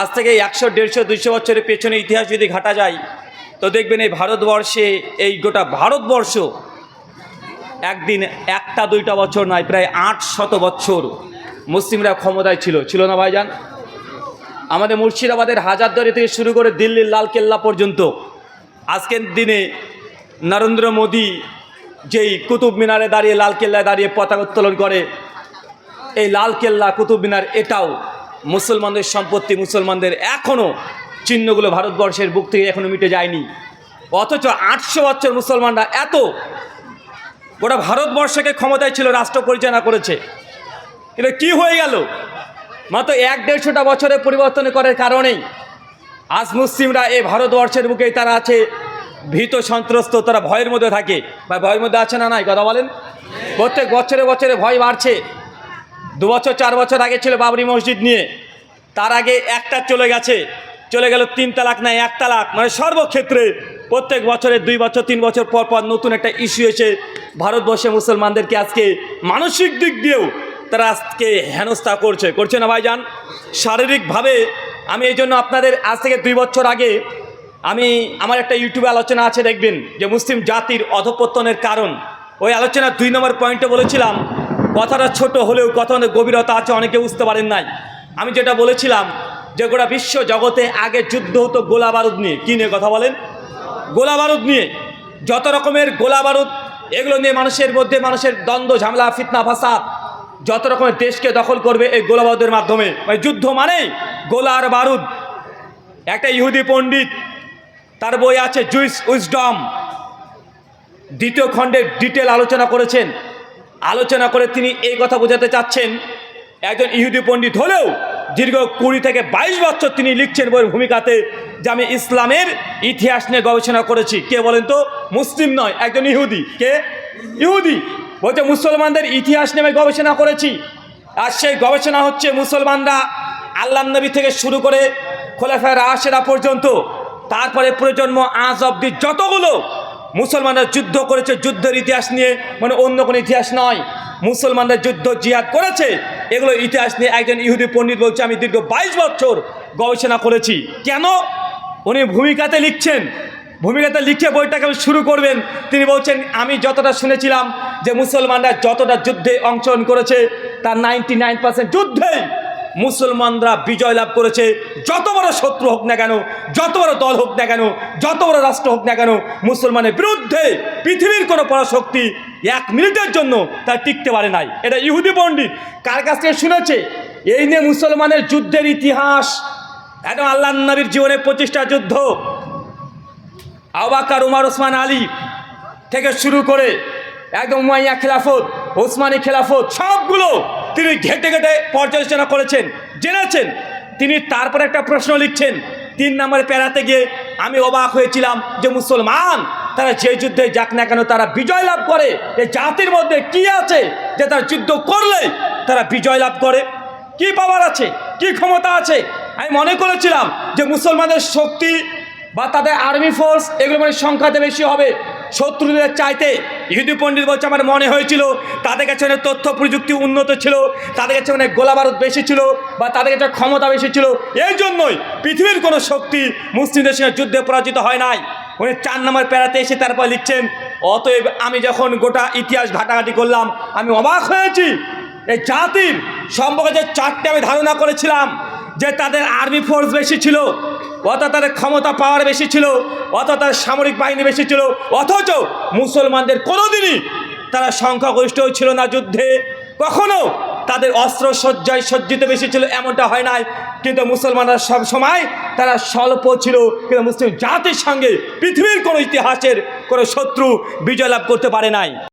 আজ থেকে একশো, দেড়শো, দুইশো বছরের পেছনে ইতিহাস যদি ঘাটা যায়, তো দেখবেন এই ভারতবর্ষে, এই গোটা ভারতবর্ষ একদিন একটা, দুইটা বছর নয়, প্রায় আট শত বছর মুসলিমরা ক্ষমতায় ছিল। ছিল না ভাইজান? আমাদের মুর্শিদাবাদের হাজারদুয়ারি থেকে শুরু করে দিল্লির লাল কেল্লা পর্যন্ত, আজকের দিনে নরেন্দ্র মোদী যেই কুতুব মিনারে দাঁড়িয়ে লাল কেল্লায় দাঁড়িয়ে পতাকা উত্তোলন করে, এই লাল কেল্লা কুতুব মিনার এটাও মুসলমানদের সম্পত্তি মুসলমানদের এখনও চিহ্নগুলো ভারতবর্ষের বুক থেকে এখনও মিটে যায়নি। অথচ আটশো বছর মুসলমানরা এত গোটা ভারতবর্ষকে ক্ষমতায় ছিল, রাষ্ট্র পরিচালনা করেছে। এটা কি হয়ে গেল? মাত্র এক দেড়শোটা বছরের পরিবর্তন করার কারণেই আজ মুসলিমরা এই ভারতবর্ষের বুকেই তারা আছে, ভীত, সন্ত্রস্ত, তারা ভয়ের মধ্যে থাকে। বা ভয়ের মধ্যে আছে না নাই? কথা বলেন। প্রত্যেক বছরে বছরে ভয় বাড়ছে। দু বছর চার বছর আগে ছিল বাবরি মসজিদ নিয়ে। তার আগে একটা চলে গেছে। চলে গেল তিন তালাক নাই এক তালাক। মানে সর্বক্ষেত্রে প্রত্যেক বছরে দুই বছর, তিন বছর পর পর নতুন একটা ইস্যু এসে ভারতবর্ষে মুসলমানদেরকে আজকে মানসিক দিক দিয়েও তারা আজকে হেনস্থা করছে। করছে না ভাইজান? শারীরিকভাবে আমি এই জন্য আপনাদের আজ থেকে দুই বছর আগে আমি, আমার একটা ইউটিউবে আলোচনা আছে, দেখবেন, যে মুসলিম জাতির অধপতনের কারণ। ওই আলোচনার দুই নম্বর পয়েন্টে বলেছিলাম কথাটা ছোট হলেও কথা অনেক গভীরতা আছে, অনেকে বুঝতে পারেন নাই। আমি যেটা বলেছিলাম যে গোটা বিশ্ব জগতে আগে যুদ্ধ হতো গোলা বারুদ নিয়ে। কী নিয়ে কথা বলেন? গোলা বারুদ নিয়ে। যত রকমের গোলা বারুদ, এগুলো নিয়ে মানুষের মধ্যে মানুষের দ্বন্দ্ব, ঝামেলা, ফিতনা, ফাসাদ, যত রকমের দেশকে দখল করবে এই গোলা বারুদের মাধ্যমে। মানে যুদ্ধ মানেই গোলা আর বারুদ। একটা ইহুদি পণ্ডিত, তার বই আছে জুইস উইজডম দ্বিতীয় খণ্ডের ডিটেল আলোচনা করেছেন। আলোচনা করে তিনি এই কথা বোঝাতে চাচ্ছেন, একজন ইহুদি পণ্ডিত হলেও দীর্ঘ কুড়ি থেকে বাইশ বছর তিনি লিখছেন বইয়ের ভূমিকাতে যে আমি ইসলামের ইতিহাস নিয়ে গবেষণা করেছি। কে বলেন তো? মুসলিম নয়, একজন ইহুদি। কে? ইহুদি। বলছে, মুসলমানদের ইতিহাস নিয়ে আমি গবেষণা করেছি। আর সেই গবেষণা হচ্ছে মুসলমানরা আল্লাহ নবী থেকে শুরু করে খোলাফায় রাশেরা পর্যন্ত, তারপরে প্রজন্ম আজ অব্দি যতগুলো মুসলমানরা যুদ্ধ করেছে, যুদ্ধের ইতিহাস নিয়ে মানে অন্য কোনো ইতিহাস নয়। মুসলমানরা যুদ্ধ, জিহাদ করেছে, এগুলো ইতিহাস নিয়ে একজন ইহুদি পণ্ডিত বলছে, আমি দীর্ঘ বাইশ বছর গবেষণা করেছি। কেন? উনি ভূমিকাতে লিখছেন। ভূমিকাতে লিখে বইটাকে শুরু করবেন। তিনি বলছেন, আমি যতটা শুনেছিলাম যে মুসলমানরা যতটা যুদ্ধে অংশগ্রহণ করেছে, তার নাইনটি নাইন পার্সেন্ট যুদ্ধেই মুসলমানরা বিজয় লাভ করেছে। যত বড় শত্রু হোক না কেন, যত বড় দল হোক না কেন, যত বড় রাষ্ট্র হোক না কেন, মুসলমানের বিরুদ্ধে পৃথিবীর কোনো পরাশক্তি এক মিনিটের জন্য তা টিকতে পারে নাই। এটা ইহুদি পণ্ডিত কার কাছ থেকে শুনেছে? এই নিয়ে মুসলমানের যুদ্ধের ইতিহাস, একদম আল্লাহ নবীর জীবনে প্রতিষ্ঠা যুদ্ধ। আবাকার উমার ওসমান আলী থেকে শুরু করে একদম উমাইয়া খেলাফত, ওসমানী খেলাফত, সবগুলো তিনি ঘেটে ঘেটে পর্যালোচনা করেছেন, জেনেছেন। তিনি তারপরে একটা প্রশ্ন লিখছেন, তিন নম্বরে পেরাতে গিয়ে আমি অবাক হয়েছিলাম যে মুসলমান, তারা যে যুদ্ধে যাক না কেন, তারা বিজয় লাভ করে। এই জাতির মধ্যে কি আছে যে তারা যুদ্ধ করলে তারা বিজয় লাভ করে? কি পাওয়ার আছে? কি ক্ষমতা আছে? আমি মনে করেছিলাম যে মুসলমানদের শক্তি বা তাদের আর্মি ফোর্স এগুলো মানে সংখ্যাতে বেশি হবে। শত্রুদের চাইতে ইহুদি পণ্ডিত বলছে, আমার মনে হয়েছিল তাদের কাছে অনেক তথ্য প্রযুক্তি উন্নত ছিল, তাদের কাছে অনেক গোলাবারুদ বেশি ছিল বা তাদের কাছে ক্ষমতা বেশি ছিল। এই জন্যই পৃথিবীর কোনো শক্তি মুসলিমদের সঙ্গে যুদ্ধে পরাজিত হয় নাই। উনি চার নম্বর প্যারাতে এসে তারপর লিখছেন, অতএব আমি যখন গোটা ইতিহাস ঘাটাঘাটি করলাম, আমি অবাক হয়েছি। এই জাতির সম্পর্কে যে চারটে আমি ধারণা করেছিলাম, যে তাদের আর্মি ফোর্স বেশি ছিল অর্থাৎ তাদের ক্ষমতা পাওয়ার বেশি ছিল, অর্থাৎ তাদের সামরিক বাহিনী বেশি ছিল, অথচ মুসলমানদের কোনোদিনই তারা সংখ্যাগরিষ্ঠ ছিল না যুদ্ধে। কখনো তাদের অস্ত্র সজ্জায় সজ্জিত বেশি ছিল, এমনটা হয় নাই। কিন্তু মুসলমানরা সব সময় তারা স্বল্প ছিল, কিন্তু মুসলিম জাতির সঙ্গে পৃথিবীর কোনো ইতিহাসের কোনো শত্রু বিজয় লাভ করতে পারে নাই।